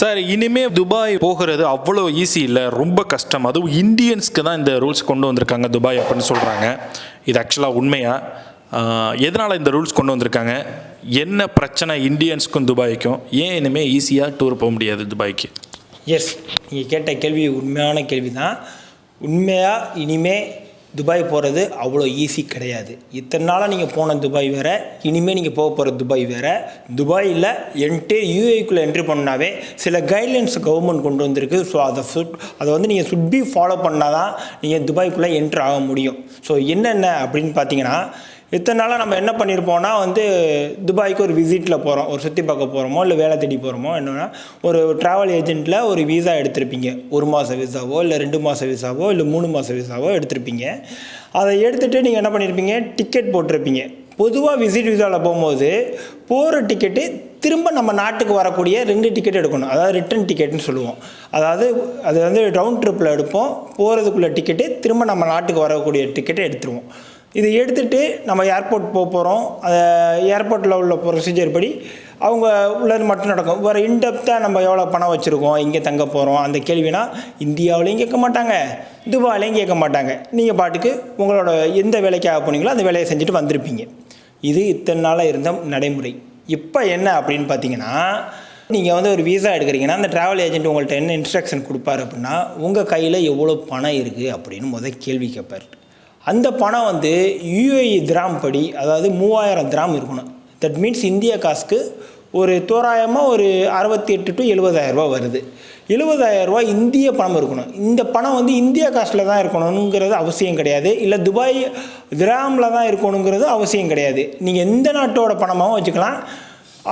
Sir இனிமே Dubai போகிறது அவ்வளோ ஈஸி இல்லை. ரொம்ப கஷ்டம். அதுவும் இந்தியன்ஸ்க்கு தான் இந்த ரூல்ஸ் கொண்டு வந்திருக்காங்க துபாய் அப்படின்னு சொல்கிறாங்க இது ஆக்சுவலாக உண்மையா? எதனால் இந்த ரூல்ஸ் கொண்டு வந்திருக்காங்க? என்ன பிரச்சனை இந்தியன்ஸ்க்கும் துபாய்க்கும்? ஏன் இனிமேல் ஈஸியாக டூர் போக முடியாது துபாய்க்கு? எஸ் நீங்கள் கேட்ட கேள்வி உண்மையான கேள்வி தான் உண்மையாக இனிமே துபாய் போகிறது அவ்வளோ ஈஸி கிடையாது. இத்தனை நாளாக நீங்கள் போன துபாய் வேறு இனிமேல் நீங்கள் போக போகிற துபாய் வேறு. துபாயில் என்ட்டு யூஏக்குள்ளே என்ட்ரி பண்ணாவே சில கைட்லைன்ஸ் கவர்மெண்ட் கொண்டு வந்திருக்கு. ஸோ அதை ஃபுட் அதை வந்து நீங்கள் சுட்பி ஃபாலோ பண்ணால் தான் நீங்கள் துபாய்க்குள்ளே என்ட்ரு ஆக முடியும். ஸோ என்னென்ன அப்படின்னு பார்த்தீங்கன்னா இத்தனை நாளாக நம்ம என்ன பண்ணியிருப்போம்னா வந்து துபாய்க்கு ஒரு விசிட்டில் போகிறோம் ஒரு சுற்றி பார்க்க போகிறோமோ இல்லை வேலை தேடி போகிறோமோ என்னென்னா ஒரு ட்ராவல் ஏஜென்ட்டில் ஒரு விசா எடுத்திருப்பீங்க. ஒரு மாத விசாவோ இல்லை ரெண்டு மாத விசாவோ இல்லை மூணு மாத விசாவோ எடுத்திருப்பீங்க. அதை எடுத்துகிட்டு நீங்கள் என்ன பண்ணியிருப்பீங்க டிக்கெட் போட்டிருப்பீங்க. பொதுவாக விசிட் விசாவில் போகும்போது போகிற டிக்கெட்டு திரும்ப நம்ம நாட்டுக்கு வரக்கூடிய ரெண்டு டிக்கெட் எடுக்கணும். அதாவது ரிட்டன் டிக்கெட்னு சொல்லுவோம். அதாவது அது வந்து ரவுண்ட் ட்ரிப்பில் எடுப்போம். போகிறதுக்குள்ள டிக்கெட்டு திரும்ப நம்ம நாட்டுக்கு வரக்கூடிய டிக்கெட்டை எடுத்துருவோம். இதை எடுத்துகிட்டு நம்ம ஏர்போர்ட் போக போகிறோம் ஏர்போர்ட்டில் உள்ள ப்ரொசீஜர் படி அவங்க உள்ளது மட்டும் நடக்கும். வேறு இன்டெப்த்தாக நம்ம எவ்வளோ பணம் வச்சுருக்கோம் இங்கே தங்க போகிறோம் அந்த கேள்வினா இந்தியாவிலையும் கேட்க மாட்டாங்க துபாயிலையும் கேட்க மாட்டாங்க. நீங்கள் பாட்டுக்கு உங்களோட எந்த வேலைக்காக போனீங்களோ அந்த வேலையை செஞ்சுட்டு வந்திருப்பீங்க. இது இத்தனை நாளாக இருந்த நடைமுறை. இப்போ என்ன அப்படின்னு பார்த்தீங்கன்னா நீங்கள் வந்து ஒரு விசா எடுக்கிறீங்கன்னா அந்த ட்ராவல் ஏஜென்ட் உங்கள்கிட்ட என்ன இன்ஸ்ட்ரக்ஷன் கொடுப்பாரு அப்படின்னா உங்கள் கையில் எவ்வளோ பணம் இருக்குது அப்படின்னு முதல் கேள்வி கேட்பார் அந்த பணம் வந்து யூஏஇ திராம் படி அதாவது மூவாயிரம் திராம் இருக்கணும். தட் மீன்ஸ் இந்திய காசுக்கு ஒரு தோராயமாக ஒரு அறுபத்தி எட்டு டு எழுபதாயிரரூபா வருது. எழுபதாயிரரூபா இந்திய பணம் இருக்கணும். இந்த பணம் வந்து இந்திய காசில் தான் இருக்கணுங்கிறது அவசியம் கிடையாது. இல்லை துபாய் திராமில் தான் இருக்கணுங்கிறது அவசியம் கிடையாது. நீங்கள் எந்த நாட்டோட பணமாகவும் வச்சுக்கலாம்.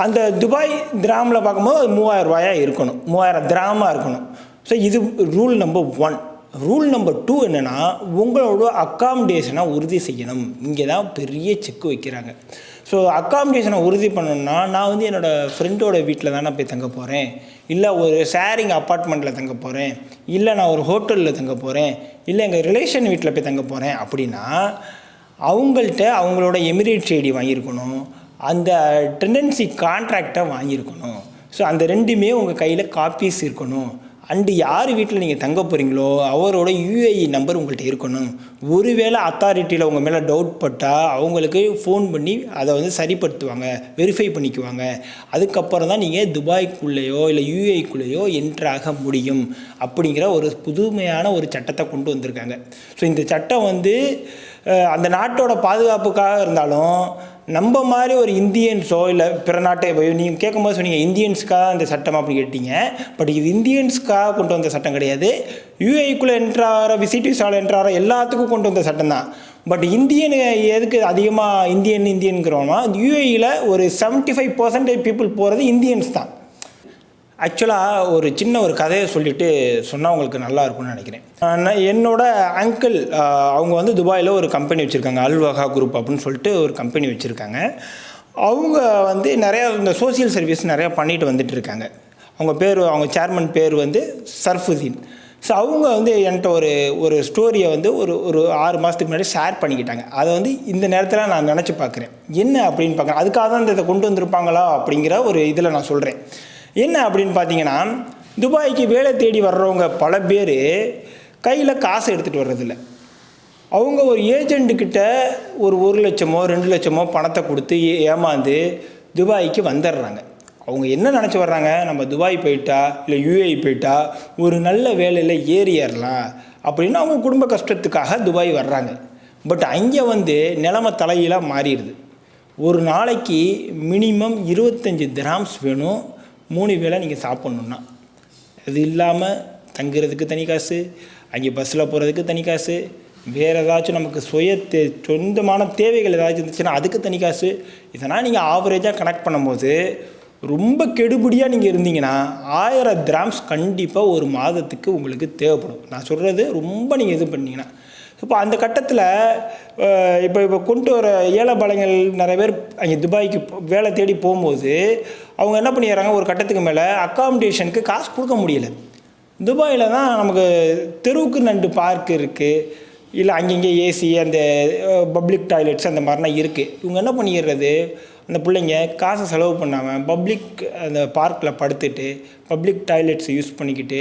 அந்த துபாய் கிராமில் பார்க்கும்போது அது மூவாயிரம் ரூபாயாக இருக்கணும். மூவாயிரம் கிராமாக இருக்கணும். ஸோ இது rule number one rule number two என்னென்னா உங்களோட அக்காமடேஷனை உறுதி செய்யணும். இங்கே தான் பெரிய செக் வைக்கிறாங்க. ஸோ அக்காமடேஷனை உறுதி பண்ணணும்னா நான் வந்து என்னோடய ஃப்ரெண்டோட வீட்டில் தானே போய் தங்க போகிறேன் இல்லை ஒரு ஷேரிங் அப்பார்ட்மெண்ட்டில் தங்க போகிறேன் இல்லை நான் ஒரு ஹோட்டலில் தங்க போகிறேன் இல்லை எங்கள் ரிலேஷன் வீட்டில் போய் தங்க போகிறேன் அப்படின்னா அவங்கள்ட்ட அவங்களோட எமிரேட்ஸ் ஐடி வாங்கியிருக்கணும். அந்த டெண்டன்சி கான்ட்ராக்டை வாங்கியிருக்கணும். ஸோ அந்த ரெண்டுமே உங்கள் கையில் காப்பீஸ் இருக்கணும். அண்டு யார் வீட்டில் நீங்கள் தங்க போகிறீங்களோ அவரோட யூஏஇ நம்பர் உங்கள்கிட்ட இருக்கணும். ஒருவேளை அத்தாரிட்டியில் உங்கள் மேலே டவுட் பட்டால் அவங்களுக்கு ஃபோன் பண்ணி அதை வந்து சரிப்படுத்துவாங்க வெரிஃபை பண்ணிக்குவாங்க. அதுக்கப்புறம் தான் நீங்கள் துபாய்க்குள்ளேயோ இல்லை யூஏஇக்குள்ளேயோ என்ட்ராக முடியும் அப்படிங்கிற ஒரு புதுமையான ஒரு சட்டத்தை கொண்டு வந்திருக்காங்க. ஸோ இந்த சட்டம் வந்து அந்த நாட்டோட பாதுகாப்புக்காக இருந்தாலும் நம்ம மாதிரி ஒரு இந்தியன்ஸோ இல்லை பிற நாட்டை நீங்கள் கேட்கும்போது சொன்னீங்க இந்தியன்ஸ்க்காக அந்த சட்டம் அப்படி கேட்டீங்க. பட் இது இந்தியன்ஸ்க்காக கொண்டு வந்த சட்டம் கிடையாது. யூஏக்குள்ளே என்ட்ராகிற விசிட் விசாவில் என்ட்ராகிற எல்லாத்துக்கும் கொண்டு வந்த சட்டம் தான். பட் இந்தியன் எதுக்கு அதிகமாக இந்தியன் இந்தியனுங்கிறோம்னா யூஏயில் ஒரு 75% ஃபைவ் பர்சன்டேஜ் பீப்புள் போகிறது இந்தியன்ஸ் தான். ஆக்சுவலாக ஒரு சின்ன ஒரு கதையை சொல்லிட்டு சொன்னால் உங்களுக்கு நல்லா இருக்கும்னு நினைக்கிறேன். நான் என்னோட அங்கிள் அவங்க வந்து துபாயில் ஒரு கம்பெனி வச்சுருக்காங்க. அல்வஹா குரூப் அப்படின்னு சொல்லிட்டு ஒரு கம்பெனி வச்சுருக்காங்க. அவங்க வந்து நிறையா இந்த சோஷியல் சர்வீஸ் நிறையா பண்ணிட்டு வந்துட்டு இருக்காங்க. அவங்க பேர் அவங்க சேர்மன் பேர் வந்து சர்ஃபுதீன் ஸோ அவங்க வந்து என்கிட்ட ஒரு ஒரு ஸ்டோரியை வந்து ஒரு ஒரு ஆறு மாதத்துக்கு முன்னாடி ஷேர் பண்ணிக்கிட்டாங்க. அதை வந்து இந்த நேரத்தில் நான் நினச்சி பார்க்குறேன் என்ன அப்படின்னு பார்க்குறேன் அதுக்காக தான் இந்த இதை கொண்டு வந்திருப்பாங்களா அப்படிங்கிற ஒரு இதில் நான் சொல்கிறேன் என்ன அப்படின்னு பார்த்தீங்கன்னா துபாய்க்கு வேலை தேடி வர்றவங்க பல பேர் கையில் காசு எடுத்துகிட்டு வர்றதில்ல. அவங்க ஒரு ஏஜெண்ட்டுக்கிட்ட ஒரு ஒரு லட்சமோ ரெண்டு லட்சமோ பணத்தை கொடுத்து ஏமாந்து துபாய்க்கு வந்துடுறாங்க அவங்க என்ன நினச்சி வர்றாங்க? நம்ம துபாய் போயிட்டா இல்லை யூஏஇ போயிட்டா ஒரு நல்ல வேலையில் ஏறி ஏறலாம் அப்படின்னு அவங்க குடும்ப கஷ்டத்துக்காக துபாய் வர்றாங்க. பட் அங்கே வந்து நிலமை தலையிலாக மாறிடுது. ஒரு நாளைக்கு மினிமம் இருபத்தஞ்சி திராம்ஸ் வேணும். மூணு வேளை நீங்கள் சாப்பிட்ணுன்னா அது இல்லாமல் தங்குறதுக்கு தனி காசு அங்கே பஸ்ஸில் போகிறதுக்கு தனி காசு வேறு ஏதாச்சும் நமக்கு சுய தே சொந்தமான தேவைகள் ஏதாச்சும் இருந்துச்சுன்னா அதுக்கு தனி காசு. இதெல்லாம் நீங்கள் ஆவரேஜாக கனெக்ட் பண்ணும்போது ரொம்ப கெடுபடியாக நீங்கள் இருந்தீங்கன்னா ஆயிரம் கிராம்ஸ் கண்டிப்பாக ஒரு மாதத்துக்கு உங்களுக்கு தேவைப்படும். நான் சொல்கிறது ரொம்ப நீங்கள் இது பண்ணிங்கன்னா. இப்போ அந்த கட்டத்தில் இப்போ இப்போ கொண்டு வர ஏழை பாளையங்கள் நிறைய பேர் அங்கே துபாய்க்கு போ- வேலை தேடி போகும்போது அவங்க என்ன பண்ணிடுறாங்க ஒரு கட்டத்துக்கு மேலே அக்காமடேஷனுக்கு காசு கொடுக்க முடியல. துபாயில் தான் நமக்கு தெருவுக்கு நண்டு பார்க் இருக்குது இல்லை அங்கங்கே ஏசி அந்த பப்ளிக் டாய்லெட்ஸ் அந்த மாதிரிலாம் இருக்குது இவங்க என்ன பண்ணிடுறது அந்த பிள்ளைங்க காசை செலவு பண்ணாமல் பப்ளிக் அந்த பார்க்கில் படுத்துட்டு பப்ளிக் டாய்லெட்ஸ் யூஸ் பண்ணிக்கிட்டு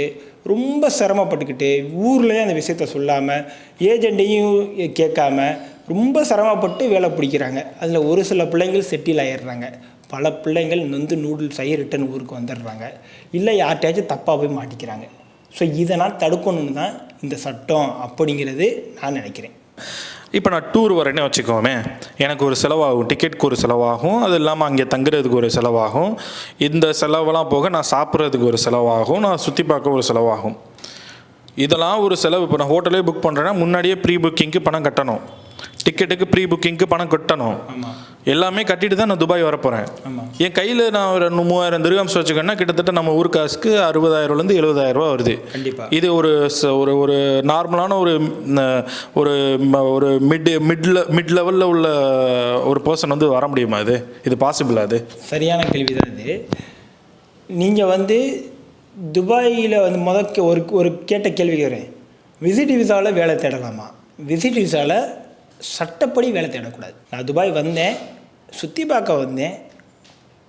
ரொம்ப சிரமப்பட்டுக்கிட்டு ஊர்லேயே அந்த விஷயத்த சொல்லாமல் ஏஜெண்ட்டையும் கேட்காம ரொம்ப சிரமப்பட்டு வேலை பிடிக்கிறாங்க. அதில் ஒரு சில பிள்ளைங்கள் செட்டில் ஆயிடுறாங்க. பல பிள்ளைங்கள் நொந்து நூடுல்ஸ் ஆகி ரிட்டன் ஊருக்கு வந்துடுறாங்க. இல்லை யார்கிட்டயாச்சும் தப்பாக போய் மாட்டிக்கிறாங்க. ஸோ இதனால் தடுக்கணும்னு தான் இந்த சட்டம் அப்படிங்கிறது நான் நினைக்கிறேன். இப்போ நான் டூர் வரேன்னு வச்சுக்கோமே. எனக்கு ஒரு செலவாகும். டிக்கெட்டுக்கு ஒரு செலவாகும். அது இல்லாமல் அங்கே தங்குறதுக்கு ஒரு செலவாகும். இந்த செலவெல்லாம் போக நான் சாப்பிட்றதுக்கு ஒரு செலவாகும். நான் சுற்றி பார்க்க ஒரு செலவாகும். இதெல்லாம் ஒரு செலவு. இப்போ நான் ஹோட்டலே புக் பண்ணுறேன்னா முன்னாடியே ப்ரீ புக்கிங்க்கு பணம் கட்டணும். டிக்கெட்டுக்கு ப்ரீ புக்கிங்க்கு பணம் கட்டணும். ஆமாம் எல்லாமே கட்டிட்டு தான் நான் துபாய் வரப்போகிறேன் ஆமாம் என் கையில் நான் ஒரு மூவாயிரம் திருகாம்ஸ் வச்சுக்கோன்னா கிட்டத்தட்ட நம்ம ஊர் காசுக்கு அறுபதாயிரம்லேருந்து எழுபதாயிரம் ரூபா வருது. கண்டிப்பாக இது ஒரு ஒரு ஒரு நார்மலான ஒரு ஒரு ஒரு மிட் மிட்ல மிட் லெவலில் உள்ள ஒரு பர்சன் வந்து வர முடியுமா இது? இது பாசிபிள் அது சரியான கேள்வி தான் இது. நீங்கள் வந்து துபாயில் வந்து முத கே- ஒரு ஒரு கேட்ட கேள்வி கேட்குறேன் விசிட் விசாவில் வேலை தேடலாமா? விசிட் விசாவில் சட்டப்படி வேலை தேடக்கூடாது. நான் துபாய் வந்தேன் சுற்றி பார்க்க வந்தேன்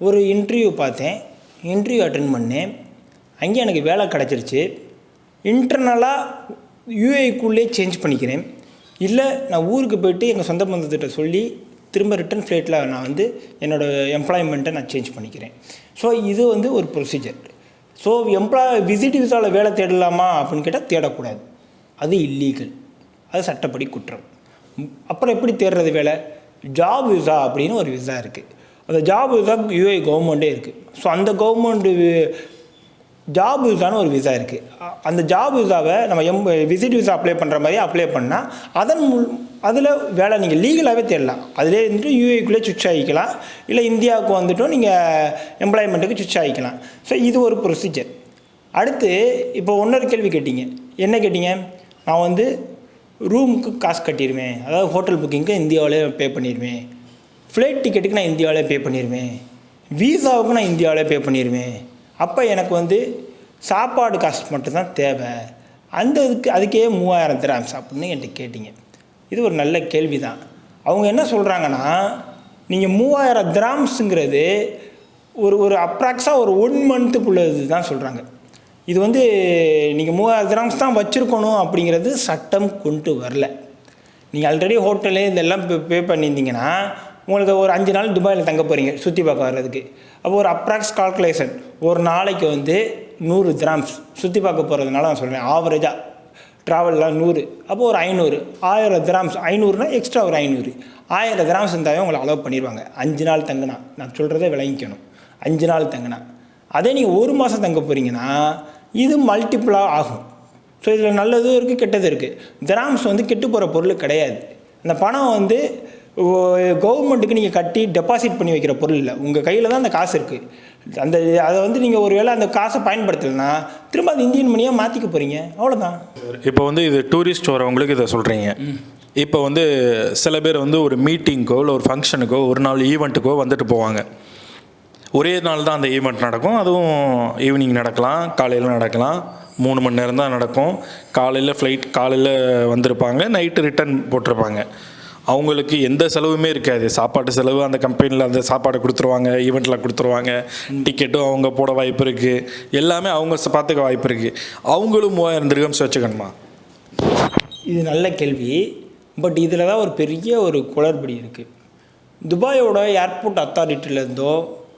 ஒரு இன்டர்வியூ பார்த்தேன் இன்டர்வியூ அட்டன் பண்ணேன். அங்கே எனக்கு வேலை கிடச்சிருச்சு. இன்டர்னலாக யூஏக்குள்ளே சேஞ்ச் பண்ணிக்கிறேன். இல்லை நான் ஊருக்கு போயிட்டு எங்கள் சொந்த பந்தத்திட்ட சொல்லி திரும்ப ரிட்டன் ஃப்ளைட்டில் நான் வந்து என்னோடய எம்ப்ளாய்மெண்ட்டை நான் சேஞ்ச் பண்ணிக்கிறேன். ஸோ இது வந்து ஒரு ப்ரொசீஜர் ஸோ எம்ப்ளாய் விசிட் விசாவில் வேலை தேடலாமா அப்படின்னு கேட்டால் தேடக்கூடாது. அது இல்லீகல் அது சட்டப்படி குற்றம். அப்புறம் எப்படி தேடுறது வேலை? ஜாப் விசா அப்படின்னு ஒரு விசா இருக்குது அந்த ஜாப் விசா யூஏ கவர்மெண்ட்டே இருக்குது ஸோ அந்த கவர்மெண்ட்டு ஜாப் விசான்னு ஒரு விசா இருக்குது அந்த ஜாப் விசாவை நம்ம எம் விசிட் விசா அப்ளை பண்ணுற மாதிரி அப்ளை பண்ணால் அதன் முல் அதில் வேலை நீங்கள் லீகலாகவே தேடலாம். அதிலே இருந்துட்டு யூஏக்குள்ளே சுவிட்ச் ஆகிக்கலாம். இல்லை இந்தியாவுக்கு வந்துட்டும் நீங்கள் எம்ப்ளாய்மெண்ட்டுக்கு சுவிட்ச் ஆகிக்கலாம். ஸோ இது ஒரு ப்ரொசீஜர் அடுத்து இப்போ இன்னொரு கேள்வி கேட்டீங்க. என்ன கேட்டீங்க? நான் வந்து ரூமுக்கு காசு கட்டிடுவேன் அதாவது ஹோட்டல் புக்கிங்க்கு இந்தியாவிலே பே பண்ணிடுவேன் ஃப்ளைட் டிக்கெட்டுக்கு நான் இந்தியாவிலே பே பண்ணிடுவேன் வீசாவுக்கு நான் இந்தியாவிலே பே பண்ணிடுவேன் அப்போ எனக்கு வந்து சாப்பாடு காசு மட்டும்தான் தேவை. அந்த இதுக்கு அதுக்கே மூவாயிரம் திராம்ஸ் அப்படின்னு என்கிட்ட கேட்டிங்க. இது ஒரு நல்ல கேள்வி தான் அவங்க என்ன சொல்கிறாங்கன்னா நீங்கள் மூவாயிரம் திராம்ஸுங்கிறது ஒரு ஒரு அப்ராக்ஸாக ஒரு ஒன் மந்த்துக்குள்ளது தான் சொல்கிறாங்க இது வந்து நீங்கள் மூவாயிரம் கிராம்ஸ் தான் வச்சுருக்கணும் அப்படிங்கிறது சட்டம் கொண்டு வரல. நீங்கள் ஆல்ரெடி ஹோட்டலு இதெல்லாம் பே பே பண்ணியிருந்தீங்கன்னா உங்களுக்கு ஒரு அஞ்சு நாள் துபாயில் தங்க போகிறீங்க சுற்றி பார்க்க வர்றதுக்கு அப்போ ஒரு அப்ராக்ஸ் கால்குலேஷன் ஒரு நாளைக்கு வந்து நூறு கிராம்ஸ் சுற்றி பார்க்க போகிறதுனால நான் சொல்கிறேன் ஆவரேஜாக ட்ராவல்லாம் நூறு அப்போது ஒரு ஐநூறு ஆயிரம் கிராம்ஸ் ஐநூறுனா எக்ஸ்ட்ரா ஒரு ஐநூறு. ஆயிரம் கிராம்ஸ் இருந்தாவே உங்களை அலோவ் பண்ணிடுவாங்க அஞ்சு நாள் தங்கினா நான் சொல்கிறத விளங்கிக்கணும். அஞ்சு நாள் தங்கினா. அதே நீங்கள் ஒரு மாதம் தங்க போகிறீங்கன்னா இது மல்டிப்புளாக ஆகும். ஸோ இதில் நல்லதும் இருக்குது கெட்டதும் இருக்குது கிராம்ஸ் வந்து கெட்டு போகிற பொருள் கிடையாது. அந்த பணம் வந்து கவர்மெண்ட்டுக்கு நீங்கள் கட்டி டெபாசிட் பண்ணி வைக்கிற பொருள் இல்லை. உங்கள் கையில் தான் அந்த காசு இருக்குது அந்த அதை வந்து நீங்கள் ஒரு வேளை அந்த காசை பயன்படுத்தலைன்னா திரும்ப அது இந்தியன் மணியாக மாற்றிக்க போகிறீங்க அவ்வளோதான் இப்போ வந்து இது டூரிஸ்ட் வரவங்களுக்கு இதை சொல்கிறீங்க இப்போ வந்து சில பேர் வந்து ஒரு மீட்டிங்க்கோ இல்லை ஒரு ஃபங்க்ஷனுக்கோ ஒரு நாள் ஈவெண்ட்டுக்கோ வந்துட்டு போவாங்க. ஒரே நாள் தான் அந்த ஈவெண்ட் நடக்கும். அதுவும் ஈவினிங் நடக்கலாம் காலையில் நடக்கலாம். மூணு மணி நேரம் தான் நடக்கும். காலையில் ஃப்ளைட் காலையில் வந்திருப்பாங்க. நைட்டு ரிட்டர்ன் போட்டிருப்பாங்க. அவங்களுக்கு எந்த செலவுமே இருக்காது. சாப்பாட்டு செலவு அந்த கம்பெனியில் அந்த சாப்பாடு கொடுத்துருவாங்க ஈவெண்ட்டில் கொடுத்துருவாங்க. டிக்கெட்டும் அவங்க போட வாய்ப்பு இருக்குது எல்லாமே அவங்க பார்த்துக்க வாய்ப்பு இருக்குது அவங்களும் மூவாயிரம் திருகம்ஸ் வச்சுக்கணுமா? இது நல்ல கேள்வி. பட் இதில் தான் ஒரு பெரிய ஒரு குளறுபடி இருக்குது துபாயோட ஏர்போர்ட் அத்தாரிட்டிலேருந்தோ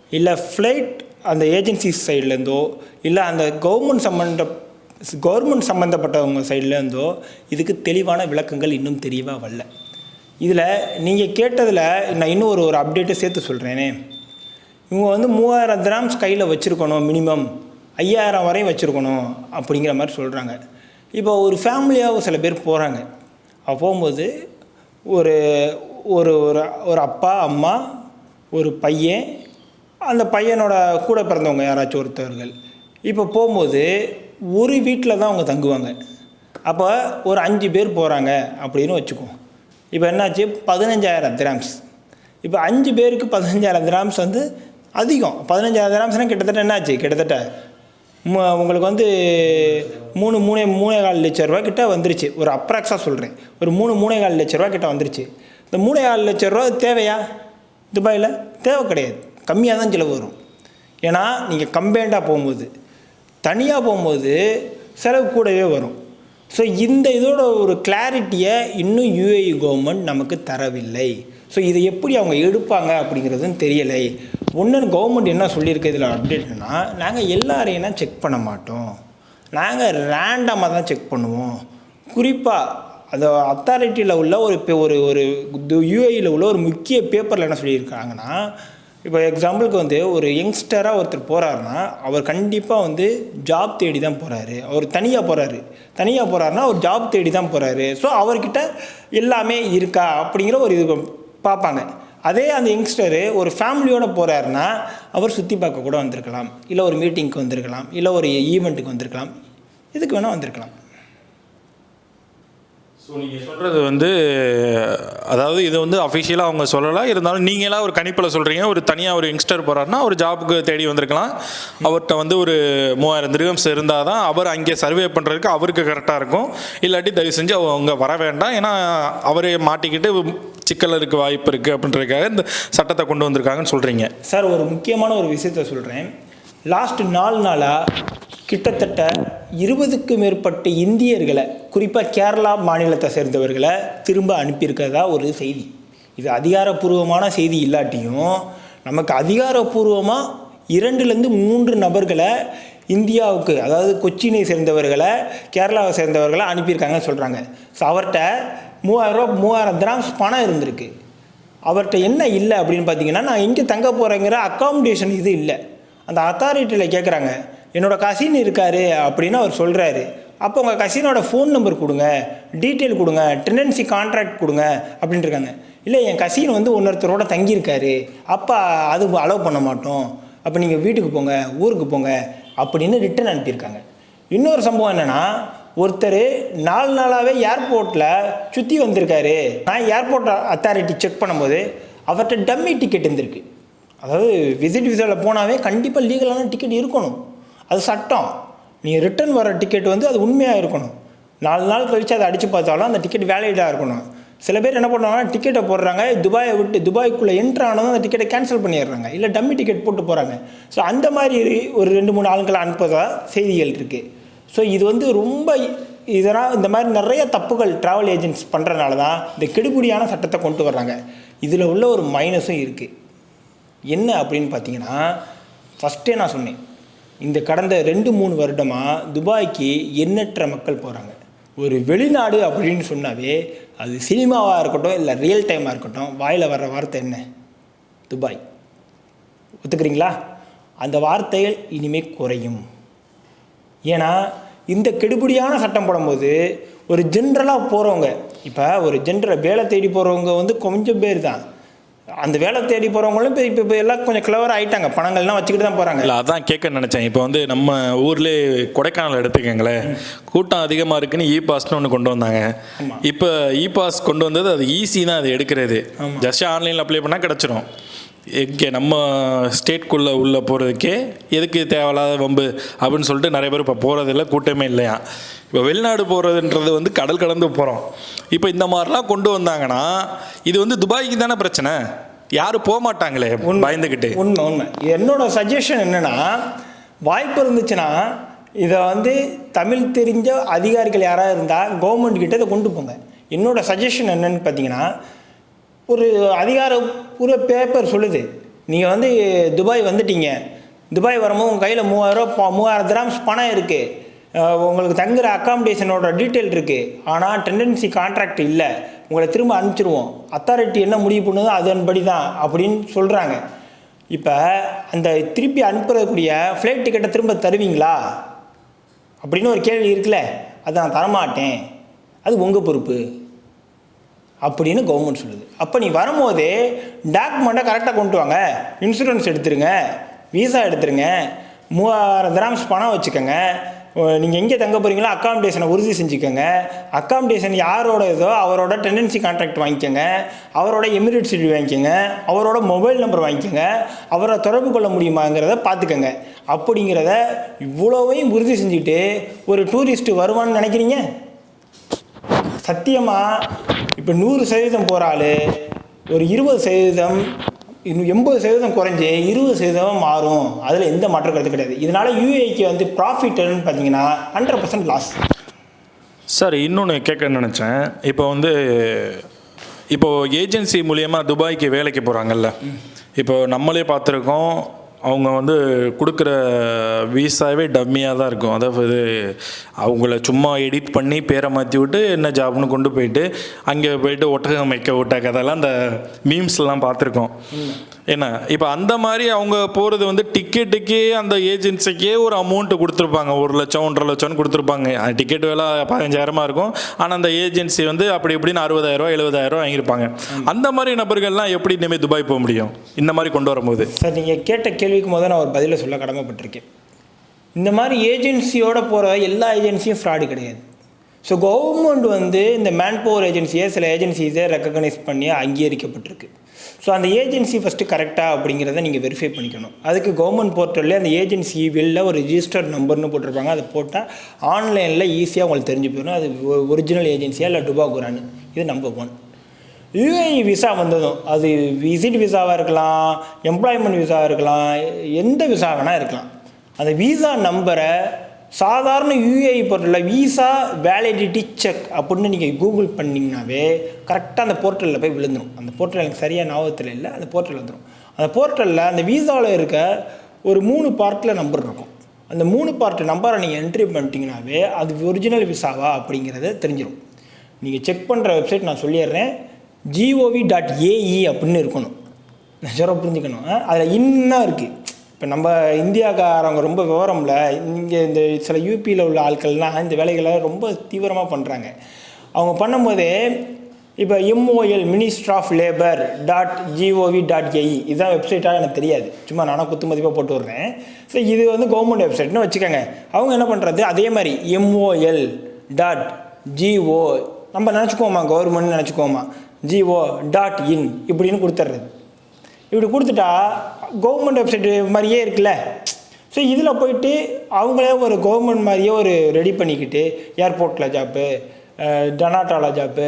இல்லை ஃப்ளைட் அந்த ஏஜென்சி சைட்லேருந்தோ இல்லை அந்த கவர்மெண்ட் சம்மந்த கவர்மெண்ட் சம்மந்தப்பட்டவங்க சைட்லேருந்தோ இதுக்கு தெளிவான விளக்கங்கள் இன்னும் தெரியவாக வரல. இதில் நீங்கள் கேட்டதில் நான் இன்னும் ஒரு ஒரு அப்டேட்டை சேர்த்து சொல்கிறேனே இவங்க வந்து மூவாயிரம் கிராம்ஸ் கையில் வச்சுருக்கணும் மினிமம் ஐயாயிரம் வரையும் வச்சுருக்கணும் அப்படிங்கிற மாதிரி சொல்கிறாங்க இப்போ ஒரு ஃபேமிலியாக சில பேர் போகிறாங்க அப்போ போகும்போது ஒரு ஒரு ஒரு ஒரு அப்பா அம்மா ஒரு பையன் அந்த பையனோட கூட பிறந்தவங்க யாராச்சும் ஒருத்தவர்கள் இப்போ போகும்போது ஒரு வீட்டில் தான் அவங்க தங்குவாங்க. அப்போ ஒரு அஞ்சு பேர் போகிறாங்க அப்படின்னு வச்சுக்குவோம் இப்போ என்னாச்சு? பதினஞ்சாயிரம் கிராம்ஸ் இப்போ அஞ்சு பேருக்கு பதினஞ்சாயிரம் கிராம்ஸ் வந்து அதிகம். பதினஞ்சாயிரம் கிராம்ஸ்னால் கிட்டத்தட்ட என்னாச்சு? கிட்டத்தட்ட உங்களுக்கு வந்து மூணு மூணே மூணே கால் லட்ச ரூபா கிட்ட வந்துருச்சு. ஒரு அப்ராக்ஸாக சொல்கிறேன் ஒரு மூணு மூணே கால் லட்ச ரூபா கிட்ட வந்துருச்சு. இந்த மூணே கால் லட்ச ரூபா தேவையா? துபாயில்? தேவை கிடையாது. கம்மியாக தான் செலவு வரும். ஏன்னா நீங்கள் கம்பைண்டாக போகும்போது தனியாக போகும்போது செலவு கூடவே வரும். ஸோ இந்த இதோட ஒரு கிளாரிட்டியை இன்னும் யூஏஇ கவர்மெண்ட் நமக்கு தரவில்லை. ஸோ இதை எப்படி அவங்க எடுப்பாங்க அப்படிங்கிறதும் தெரியலை. ஒன்று கவர்மெண்ட் என்ன சொல்லியிருக்கு இதில் அப்டேட்னா நாங்கள் எல்லாரையும் செக் பண்ண மாட்டோம். நாங்கள் ரேண்டமாக தான் செக் பண்ணுவோம். குறிப்பாக அந்த அத்தாரிட்டியில் உள்ள ஒரு ஒரு ஒரு யூஏயில் உள்ள ஒரு முக்கிய பேப்பரில் என்ன சொல்லியிருக்காங்கன்னா இப்போ எக்ஸாம்பிளுக்கு வந்து ஒரு யங்ஸ்டராக ஒருத்தர் போகிறாருன்னா அவர் கண்டிப்பாக வந்து ஜாப் தேடி தான் போகிறாரு அவர் தனியாக போகிறாரு தனியாக போகிறாருன்னா அவர் ஜாப் தேடி தான் போகிறாரு ஸோ அவர்கிட்ட எல்லாமே இருக்கா அப்படிங்கிற ஒரு இது பார்ப்பாங்க. அதே அந்த யங்ஸ்டரு ஒரு ஃபேமிலியோடு போகிறாருன்னா அவர் சுற்றி பார்க்க கூட வந்திருக்கலாம். இல்லை ஒரு மீட்டிங்க்கு வந்திருக்கலாம். இல்லை ஒரு ஈவெண்ட்டுக்கு வந்திருக்கலாம். இதுக்கு வேணால் வந்திருக்கலாம். ஸோ நீங்கள் சொல்கிறது வந்து அதாவது இது வந்து அஃபிஷியலாக அவங்க சொல்லலை. இருந்தாலும் நீங்களாக ஒரு கணிப்பில் சொல்கிறீங்க ஒரு தனியாக ஒரு யங்ஸ்டர் போகிறாருன்னா ஒரு ஜாபுக்கு தேடி வந்திருக்கலாம். அவர்கிட்ட வந்து ஒரு மூவாயிரம் திருகம்ஸ் இருந்தால் தான் அவர் அங்கே சர்வே பண்ணுறதுக்கு அவருக்கு கரெக்டாக இருக்கும். இல்லாட்டி தயவு செஞ்சு அவங்க வர வேண்டாம். ஏன்னா அவரே மாட்டிக்கிட்டு சிக்கல் இருக்க வாய்ப்பு இருக்குது அப்படின்றதுக்காக இந்த சட்டத்தை கொண்டு வந்திருக்காங்கன்னு சொல்கிறீங்க சார் ஒரு முக்கியமான ஒரு விஷயத்த சொல்கிறேன் லாஸ்ட் நாலு நாளாக கிட்டத்தட்ட இருபதுக்கு மேற்பட்ட இந்தியர்களை குறிப்பாக கேரளா மாநிலத்தை சேர்ந்தவர்களை திரும்ப அனுப்பியிருக்கிறதா ஒரு செய்தி. இது அதிகாரப்பூர்வமான செய்தி இல்லாட்டியும் நமக்கு அதிகாரப்பூர்வமாக இரண்டுலேருந்து மூன்று நபர்களை இந்தியாவுக்கு அதாவது கொச்சினை சேர்ந்தவர்களை கேரளாவை சேர்ந்தவர்களை அனுப்பியிருக்காங்கன்னு சொல்கிறாங்க ஸோ அவர்கிட்ட மூவாயிரம் ரூபா மூவாயிரம் திராம்ஸ் பணம் இருந்திருக்கு. அவர்கிட்ட என்ன இல்லை அப்படின்னு பார்த்தீங்கன்னா நான் எங்கே தங்க போகிறேங்கிற அக்காமடேஷன் இது இல்லை. அந்த அத்தாரிட்டியில் கேட்குறாங்க என்னோட கசின் இருக்கார் அப்படின்னு அவர் சொல்கிறாரு அப்போ உங்கள் கசினோட ஃபோன் நம்பர் கொடுங்க டீட்டெயில் கொடுங்க டெனன்சி கான்ட்ராக்ட் கொடுங்க அப்படின்ட்டு இருக்காங்க. இல்லை என் கசின் வந்து ஒன்னொருத்தரோட தங்கியிருக்காரு. அப்போ அது அலோவ் பண்ண மாட்டோம். அப்போ நீங்கள் வீட்டுக்கு போங்க ஊருக்கு போங்க அப்படின்னு ரிட்டர்ன் அனுப்பியிருக்காங்க. இன்னொரு சம்பவம் என்னென்னா ஒருத்தர் நாலு நாளாகவே ஏர்போர்ட்டில் சுற்றி வந்திருக்காரு. நான் ஏர்போர்ட் அத்தாரிட்டி செக் பண்ணும்போது அவர்கிட்ட டம்மி டிக்கெட் இருந்திருக்கு. அதாவது விசிட் விசாவில் போனாவே கண்டிப்பாக லீகலான டிக்கெட் இருக்கணும். அது சட்டம். நீங்கள் ரிட்டன் வர டிக்கெட் வந்து அது உண்மையாக இருக்கணும். நாலு நாள் கழித்து அதை அடித்து பார்த்தாலும் அந்த டிக்கெட் வேலிடாக இருக்கணும். சில பேர் என்ன பண்ணுவாங்கன்னா டிக்கெட்டை போடுறாங்க துபாயை விட்டு துபாய்க்குள்ளே என்ட்ரு ஆனதும் அந்த டிக்கெட்டை கேன்சல் பண்ணிடுறாங்க. இல்லை டம்மி டிக்கெட் போட்டு போகிறாங்க ஸோ அந்த மாதிரி ஒரு ரெண்டு மூணு ஆளுங்களை அனுப்புறதா செய்திகள் இருக்குது ஸோ இது வந்து ரொம்ப இதனால் இந்த மாதிரி நிறைய தப்புகள் ட்ராவல் ஏஜென்ட்ஸ் பண்ணுறதுனால தான் இந்த கெடுபிடியான சட்டத்தை கொண்டு வர்றாங்க. இதில் உள்ள ஒரு மைனஸும் இருக்குது என்ன அப்படின்னு பார்த்தீங்கன்னா ஃபஸ்ட்டே நான் சொன்னேன். இந்த கடந்த ரெண்டு மூணு வருடமாக துபாய்க்கு எண்ணற்ற மக்கள் போகிறாங்க ஒரு வெளிநாடு அப்படின்னு சொன்னாவே அது சினிமாவாக இருக்கட்டும் இல்லை ரியல் டைமாக இருக்கட்டும் வாயில் வர்ற வார்த்தை என்ன? துபாய். ஒத்துக்கிறீங்களா? அந்த வார்த்தைகள் இனிமேல் குறையும். ஏன்னா இந்த கெடுபிடியான சட்டம் போடும்போது ஒரு ஜென்ரலாக போகிறவங்க இப்போ ஒரு ஜென்ரல் வேலை தேடி போகிறவங்க வந்து கொஞ்சம் பேர் தான் அந்த வேலை தேடி போகிறவங்களும் இப்போ இப்போ எல்லாம் கொஞ்சம் கிளவர் ஆயிட்டாங்க. பணங்கள்லாம் வச்சுக்கிட்டு தான் போகிறாங்க இல்லை அதான் கேட்க நினச்சேன். இப்போ வந்து நம்ம ஊர்லேயே கொடைக்கானல் எடுத்துக்கங்களேன். கூட்டம் அதிகமாக இருக்குன்னு இ பாஸ்னு ஒன்று கொண்டு வந்தாங்க. இப்போ இ பாஸ் கொண்டு வந்தது அது ஈஸி தான் அது எடுக்கிறது. ஜஸ்ட் ஆன்லைனில் அப்ளை பண்ணால் கிடச்சிரும். எங்கே நம்ம ஸ்டேட்குள்ளே உள்ளே போகிறதுக்கே எதுக்கு தேவையில்லாத வம்பு அப்படின்னு சொல்லிட்டு நிறைய பேர் இப்போ போகிறதில்ல கூட்டமே இல்லையா? இப்போ வெளிநாடு போகிறதுன்றது வந்து கடல் கடந்து போகிறோம். இப்போ இந்த மாதிரிலாம் கொண்டு வந்தாங்கன்னா இது வந்து துபாய்க்கு தானே பிரச்சனை? யாரும் போக மாட்டாங்களே பயந்துக்கிட்டு. உண்மை உண்மை. என்னோட சஜஷன் என்னென்னா வாய்ப்பு இருந்துச்சுன்னா இதை வந்து தமிழ் தெரிஞ்ச அதிகாரிகள் யாராவது இருந்தால் கவர்மெண்ட் கிட்ட இதை கொண்டு போங்க. என்னோட சஜஷன் என்னன்னு பார்த்தீங்கன்னா ஒரு அதிகாரப்பூர்வ பேப்பர் சொல்லுது. நீங்கள் வந்து துபாய் வந்துட்டீங்க. துபாய் வரும்போது உங்கள் கையில் மூவாயிரம் மூவாயிரம் கிராம்ஸ் பணம் இருக்குது உங்களுக்கு தங்குற அக்காமடேஷனோட டீட்டெயில் இருக்குது ஆனால் டெண்டன்சி கான்ட்ராக்ட் இல்லை. உங்களை திரும்ப அனுப்பிச்சிருவோம். அத்தாரிட்டி என்ன முடிவு பண்ணுதோ அதன்படி தான் அப்படின்னு சொல்கிறாங்க இப்போ அந்த திருப்பி அனுப்புறக்கூடிய ஃப்ளைட் டிக்கெட்டை திரும்ப தருவீங்களா? அப்படின்னு ஒரு கேள்வி இருக்குல்ல. அதை நான் தரமாட்டேன். அது உங்கள் பொறுப்பு. அப்படின்னு கவர்மெண்ட் சொல்லுது. அப்போ நீ வரும்போதே டாக்குமெண்ட்டை கரெக்டாக கொண்டு வாங்க. இன்சூரன்ஸ் எடுத்துருங்க. விசா எடுத்துருங்க. மூவாயிரம் கிராம்ஸ் பணம் வச்சுக்கோங்க. நீங்கள் எங்கே தங்க போகிறீங்களோ அக்காமடேஷனை உறுதி செஞ்சுக்கோங்க. அக்காமடேஷன் யாரோட இதோ அவரோட டெண்டன்சி கான்ட்ராக்ட் வாங்கிக்கோங்க. அவரோட எமிரேட் சீட் வாங்கிக்கோங்க. அவரோட மொபைல் நம்பர் வாங்கிக்கோங்க. அவரை தொடர்பு கொள்ள முடியுமாங்கிறத பார்த்துக்கோங்க. அப்படிங்கிறத இவ்வளோவையும் உறுதி செஞ்சுட்டு ஒரு டூரிஸ்ட்டு வருவான்னு நினைக்கிறீங்க? சத்தியமாக இப்போ நூறு சதவீதம் போகிற ஆள் ஒரு இருபது சதவீதம் இன்னும் எண்பது சதவீதம் குறைஞ்சி இருபது சதவீதம் மாறும். அதில் எந்த மாற்றம் கருத்து கிடையாது. இதனால யூஏக்கு வந்து ப்ராஃபிட்னு பார்த்தீங்கன்னா ஹண்ட்ரட் பர்சன்ட் லாஸ் சார் இன்னொன்று கேட்க நினச்சேன். இப்போ வந்து இப்போ ஏஜென்சி மூலியமா துபாய்க்கு வேலைக்கு போகிறாங்கல்ல இப்போ நம்மளே பார்த்துருக்கோம் அவங்க வந்து கொடுக்குற வீசாவே டம்மியாக தான் இருக்கும். அதாவது அவங்கள சும்மா எடிட் பண்ணி பேரை மாற்றி விட்டு என்ன ஜாப்னு கொண்டு போயிட்டு அங்கே போயிட்டு ஒட்டகம் வைக்க விட்ட கதையெல்லாம் அந்த மீம்ஸ்லாம் பார்த்துருக்கோம். என்ன இப்போ அந்த மாதிரி அவங்க போகிறது வந்து டிக்கெட்டுக்கே அந்த ஏஜென்சிக்கே ஒரு அமௌண்ட்டு கொடுத்துருப்பாங்க. ஒரு லட்சம் ஒன்றரை லட்சம்னு கொடுத்துருப்பாங்க. டிக்கெட் விலை பதினஞ்சாயிரமா இருக்கும். ஆனால் அந்த ஏஜென்சி வந்து அப்படி இப்படின்னு அறுபதாயிரம் எழுபதாயிரம் வாங்கியிருப்பாங்க. அந்த மாதிரி நபர்கள்லாம் எப்படி இனிமேல் துபாய் போக முடியும்? இந்த மாதிரி கொண்டு வரும்போது. சார் நீங்கள் கேட்ட கேள்விக்கு முதல் நான் ஒரு பதிலை சொல்ல கடமைப்பட்டிருக்கேன். இந்த மாதிரி ஏஜென்சியோட போகிற எல்லா ஏஜென்சியும் ஃப்ராடு கிடையாது. ஸோ கவர்மெண்ட் வந்து இந்த மேன் பவர் ஏஜென்சியை சில ஏஜென்சிஸை ரெக்கக்னைஸ் பண்ணி அங்கீகரிக்கப்பட்டிருக்கு. ஸோ அந்த ஏஜென்சி ஃபஸ்ட்டு கரெக்டாக அப்படிங்கிறத நீங்கள் வெரிஃபை பண்ணிக்கணும். அதுக்கு கவர்மெண்ட் போர்ட்டலில் அந்த ஏஜென்சி வெளில ஒரு ரிஜிஸ்டர்ட் நம்பர்னு போட்டிருப்பாங்க. அதை போட்டால் ஆன்லைனில் ஈஸியாக உங்களுக்கு தெரிஞ்சு போயிடும். அது ஒரிஜினல் ஏஜென்சியாக இல்லை டுபாகுரான்னு. இது நம்பர் ஒன் யூஏஇ விசா வந்ததும் அது விசிட் விசாவாக இருக்கலாம் எம்ப்ளாய்மெண்ட் விசாவாக இருக்கலாம் எந்த விசா வேணால் இருக்கலாம். அந்த விசா நம்பரை சாதாரண யூஏஇ போர்ட்டலில் விசா வேலிடிட்டி செக் அப்படின்னு நீங்கள் கூகுள் பண்ணிங்கனாவே கரெக்டாக அந்த போர்ட்டலில் போய் விழுந்துடும் அந்த போர்ட்டல் எனக்கு சரியாக ஞாபகத்தில் இல்லை. அந்த போர்ட்டல் வந்துடும் அந்த போர்ட்டலில் அந்த விசாவில் இருக்க ஒரு மூணு பார்ட்டில் நம்பர் இருக்கும். அந்த மூணு பார்ட் நம்பரை நீங்கள் என்ட்ரி பண்ணிட்டீங்கனாவே அது ஒரிஜினல் விசாவா அப்படிங்கிறத தெரிஞ்சிடும் நீங்கள் செக் பண்ணுற வெப்சைட் நான் சொல்லிடுறேன். ஜிஓவி டாட் ஏஇ அப்படின்னு இருக்கணும். நிஜம் புரிஞ்சுக்கணும். அதில் இன்னும் இருக்குது இப்போ நம்ம இந்தியாக்காரவங்க ரொம்ப விவரம்ல இங்கே இந்த சில யூபியில் உள்ள ஆட்கள்லாம் இந்த வேலைகளை ரொம்ப தீவிரமாக பண்ணுறாங்க அவங்க பண்ணும்போதே இப்போ MOL ministry of labour dot GOV dot AE இதுதான் வெப்சைட்டாக எனக்கு தெரியாது. சும்மா நானும் குத்து மதிப்பாக போட்டு விட்றேன். ஸோ இது வந்து கவர்மெண்ட் வெப்சைட்னு வச்சுக்கோங்க. அவங்க என்ன பண்ணுறது அதே மாதிரி எம்ஓஎல் டாட் ஜிஓ நம்ம நினச்சிக்குவோமா? கவர்மெண்ட் நினச்சிக்குவோமா? ஜிஓ டாட் இன் இப்படின்னு கொடுத்துட்றது இப்படி கொடுத்துட்டா கவர்மெண்ட் வெப்சைட் மாதிரியே இருக்குல்ல. ஸோ இதில் போயிட்டு அவங்களே ஒரு கவர்மெண்ட் மாதிரியே ஒரு ரெடி பண்ணிக்கிட்டு ஏர்போர்ட்டில் ஜாப்பு டனாட்டாவில் ஜாப்பு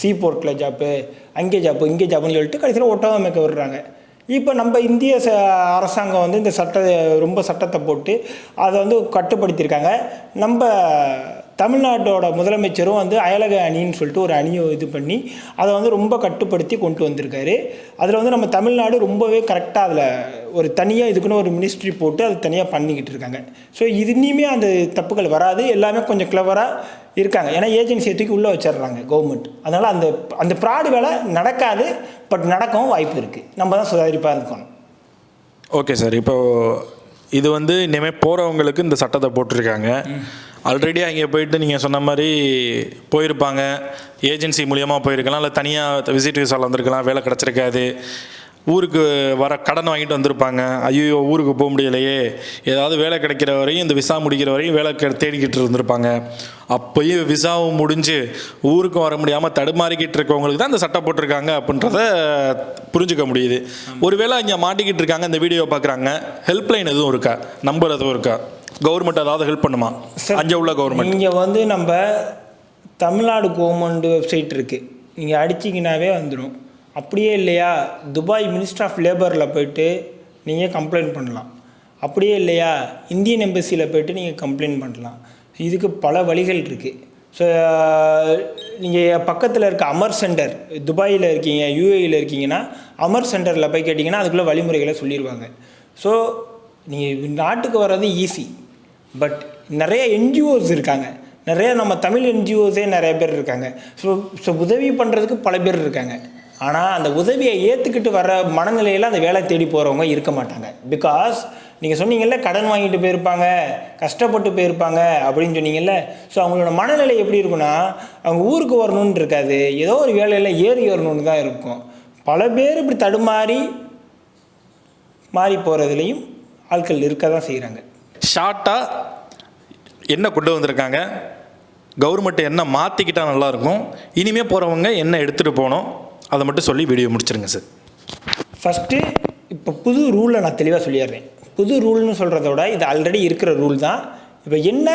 சீபோர்ட்டில் ஜாப்பு அங்கே ஜாப்பு இங்கே ஜாப்புன்னு சொல்லிட்டு கடைசியில் ஒட்டகம் மேய்க்க விடுறாங்க. இப்போ நம்ம இந்திய ச அரசாங்கம் வந்து இந்த சட்ட ரொம்ப சட்டத்தை போட்டு அதை வந்து கட்டுப்படுத்தியிருக்காங்க. நம்ம தமிழ்நாட்டோட முதலமைச்சரும் வந்து அயலக அணின்னு சொல்லிட்டு ஒரு அணியை இது பண்ணி அதை வந்து ரொம்ப கட்டுப்படுத்தி கொண்டு வந்திருக்காரு. அதில் வந்து நம்ம தமிழ்நாடு ரொம்பவே கரெக்டாக அதில் ஒரு தனியாக இதுக்குன்னு ஒரு மினிஸ்ட்ரி போட்டு அது தனியாக பண்ணிக்கிட்டு இருக்காங்க. ஸோ இது இனிமே அந்த தப்புகள் வராது. எல்லாமே கொஞ்சம் கிளவராக இருக்காங்க. ஏன்னா ஏஜென்சியை தூக்கி உள்ளே வச்சிடுறாங்க கவர்மெண்ட் அதனால் அந்த அந்த ப்ராடு வேலை நடக்காது. பட் நடக்கவும் வாய்ப்பு இருக்குது நம்ம தான் சுதாரிப்பாக இருக்கணும். ஓகே சார் இப்போ இது வந்து இனிமேல் போகிறவங்களுக்கு இந்த சட்டத்தை போட்டிருக்காங்க. ஆல்ரெடி அங்கே போயிட்டு நீங்கள் சொன்ன மாதிரி போயிருப்பாங்க. ஏஜென்சி மூலியமாக போயிருக்கலாம். இல்லை தனியாக விசிட் விசாவில் வந்திருக்கலாம். வேலை கிடச்சிருக்காது. ஊருக்கு வர கடன் வாங்கிட்டு வந்திருப்பாங்க. ஐயோ ஊருக்கு போக முடியலையே. ஏதாவது வேலை கிடைக்கிற வரையும் இந்த விசா முடிக்கிற வரையும் வேலை தேடிக்கிட்டு இருந்திருப்பாங்க. அப்பயும் விசாவும் முடிஞ்சு ஊருக்கு வர முடியாமல் தடுமாறிக்கிட்டு இருக்கவங்களுக்கு தான் இந்த சட்டம் போட்டிருக்காங்க அப்படின்றத புரிஞ்சுக்க முடியுது. ஒருவேளை இங்கே மாட்டிக்கிட்டு இருக்காங்க இந்த வீடியோ பார்க்குறாங்க ஹெல்ப்லைன் எதுவும் இருக்கா? நம்பர் எதுவும் இருக்கா? கவர்மெண்ட் ஏதாவது ஹெல்ப் பண்ணுமா? அங்கே உள்ள கவர்மெண்ட் இங்கே வந்து நம்ம தமிழ்நாடு கவர்மெண்ட் வெப்சைட் இருக்குது நீங்கள் அடிச்சிங்கனாவே வந்துடும் அப்படியே இல்லையா? துபாய் மினிஸ்டர் ஆஃப் லேபரில் போயிட்டு நீங்கள் கம்ப்ளைண்ட் பண்ணலாம். அப்படியே இல்லையா? இந்தியன் எம்பசியில் போயிட்டு நீங்கள் கம்ப்ளைண்ட் பண்ணலாம். இதுக்கு பல வழிகள் இருக்குது ஸோ நீங்கள் பக்கத்தில் இருக்க அமர் சென்டர் துபாயில் இருக்கீங்க யூஏயில் இருக்கீங்கன்னா அமர் சென்டரில் போய் கேட்டிங்கன்னா அதுக்குள்ளே வழிமுறைகளை சொல்லிடுவாங்க ஸோ நீங்கள் நாட்டுக்கு வர்றது ஈஸி பட் நிறைய என்ஜிஓஸ் இருக்காங்க. நிறைய நம்ம தமிழ் என்ஜிஓஸே நிறைய பேர் இருக்காங்க. ஸோ ஸோ உதவி பண்ணுறதுக்கு பல பேர் இருக்காங்க. ஆனால் அந்த உதவியை ஏற்றுக்கிட்டு வர மனநிலையில் அந்த வேலை தேடி போகிறவங்க இருக்க மாட்டாங்க. பிகாஸ் நீங்கள் சொன்னீங்கல்ல கடன் வாங்கிட்டு போயிருப்பாங்க கஷ்டப்பட்டு போயிருப்பாங்க அப்படின்னு சொன்னீங்கல்ல ஸோ அவங்களோட மனநிலை எப்படி இருக்குன்னா அவங்க ஊருக்கு வரணும்னு இருக்காது. ஏதோ ஒரு வேலையில் ஏறி வரணும்னு தான் இருக்கும். பல பேர் இப்படி தடுமாறி மாறி போகிறதுலையும் ஆட்கள் இருக்க தான் செய்கிறாங்க ஷார்ட்டாக என்ன கொண்டு வந்திருக்காங்க? கவர்மெண்ட் என்ன மாற்றிக்கிட்டால் நல்லாயிருக்கும் இனிமேல் போகிறவங்க என்ன எடுத்துகிட்டு போகணும்? அதை மட்டும் சொல்லி வீடியோ முடிச்சிருங்க சார் ஃபஸ்ட்டு இப்போ புது ரூலை நான் தெளிவாக சொல்லிடுறேன். புது ரூல்னு சொல்கிறத விட இது ஆல்ரெடி இருக்கிற ரூல் தான். இப்போ என்ன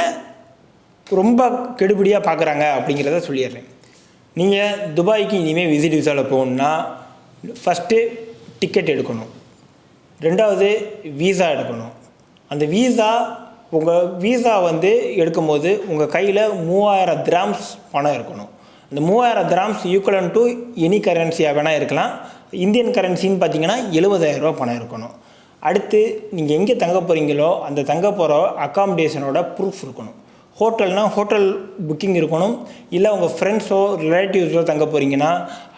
ரொம்ப கெடுபிடியாக பார்க்குறாங்க அப்படிங்கிறத சொல்லிடுறேன். நீங்கள் துபாய்க்கு இனிமேல் விசிட் விசாவில் போகணுன்னா ஃபஸ்ட்டு டிக்கெட் எடுக்கணும். ரெண்டாவது வீசா எடுக்கணும். அந்த வீசா உங்கள் வீசா வந்து எடுக்கும்போது உங்கள் கையில் மூவாயிரம் கிராம்ஸ் பணம் இருக்கணும். அந்த மூவாயிரம் கிராம்ஸ் ஈக்குவலன் டு எனி கரன்சியாக வேணால் இருக்கலாம். இந்தியன் கரன்சின்னு பார்த்தீங்கன்னா எழுபதாயிரம் ரூபா பணம் இருக்கணும். அடுத்து நீங்கள் எங்கே தங்க போகிறீங்களோ அந்த தங்க போகிற அக்காமடேஷனோட ப்ரூஃப் இருக்கணும். ஹோட்டல்னால் ஹோட்டல் புக்கிங் இருக்கணும். இல்லை உங்கள் ஃப்ரெண்ட்ஸோ ரிலேட்டிவ்ஸோ தங்க போகிறீங்கன்னா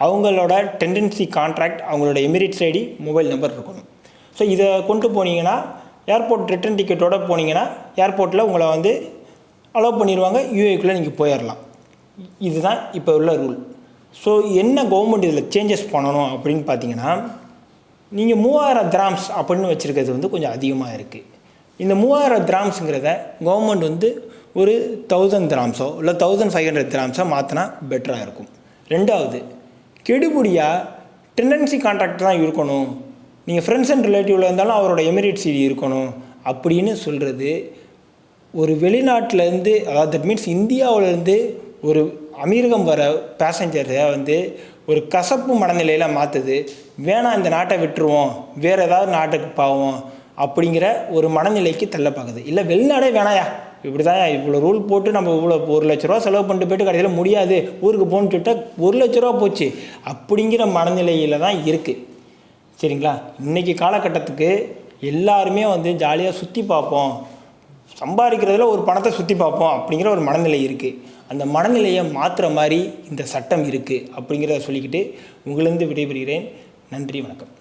அவங்களோட டெண்டன்சி கான்ட்ராக்ட் அவங்களோட எமிரேட்ஸ் ஐடி மொபைல் நம்பர் இருக்கணும். ஸோ இதை கொண்டு போனீங்கன்னா ஏர்போர்ட் ரிட்டர்ன் டிக்கெட்டோட போனீங்கன்னா ஏர்போர்ட்டில் உங்களை வந்து அலோவ் பண்ணிடுவாங்க யூஏக்குள்ளே நீங்கள் போயிடலாம் இதுதான் இப்போ உள்ள ரூல் ஸோ என்ன கவர்மெண்ட் இதில் சேஞ்சஸ் பண்ணணும் அப்படின்னு பார்த்தீங்கன்னா நீங்கள் மூவாயிரம் கிராம்ஸ் அப்படின்னு வச்சுருக்கிறது வந்து கொஞ்சம் அதிகமாக இருக்குது இந்த மூவாயிரம் கிராம்ஸுங்கிறத கவர்மெண்ட் வந்து ஒரு தௌசண்ட் கிராம்ஸோ இல்லை தௌசண்ட் ஃபைவ் ஹண்ட்ரட் கிராம்ஸோ மாற்றினா பெட்டராக இருக்கும். ரெண்டாவது கெடுபடியாக டெண்டன்சி கான்ட்ராக்ட் தான் இருக்கணும். நீங்கள் ஃப்ரெண்ட்ஸ் அண்ட் ரிலேட்டிவில் இருந்தாலும் அவரோட எமிரேட் சிடி இருக்கணும் அப்படின்னு சொல்கிறது ஒரு வெளிநாட்டிலேருந்து அதாவது தட் மீன்ஸ் இந்தியாவிலேருந்து ஒரு அமீரகம் வர பேசஞ்சரை வந்து ஒரு கசப்பு மனநிலையில் மாற்றுது வேணாம் இந்த நாட்டை விட்டுருவோம். வேறு ஏதாவது நாட்டுக்கு பாவோம் அப்படிங்கிற ஒரு மனநிலைக்கு தள்ள பார்க்குது இல்லை வெளிநாடே வேணாயா? இப்படி தான் இவ்வளோ ரூல் போட்டு நம்ம இவ்வளோ ஒரு லட்ச ரூபா செலவு பண்ணிட்டு போயிட்டு கடைசியில் முடியாது. ஊருக்கு போகணுன்னு சொல்லிட்டா ஒரு லட்ச ரூபா போச்சு. அப்படிங்கிற மனநிலையில் தான் இருக்குது சரிங்களா? இன்றைக்கி காலகட்டத்துக்கு எல்லாருமே வந்து ஜாலியாக சுற்றி பார்ப்போம். சம்பாதிக்கிறதுல ஒரு பணத்தை சுற்றி பார்ப்போம் அப்படிங்கிற ஒரு மனநிலை இருக்குது அந்த மனநிலையை மாற்றுற மாதிரி இந்த சட்டம் இருக்குது அப்படிங்கிறத சொல்லிக்கிட்டு உங்களிருந்து விடைபெறுகிறேன். நன்றி வணக்கம்.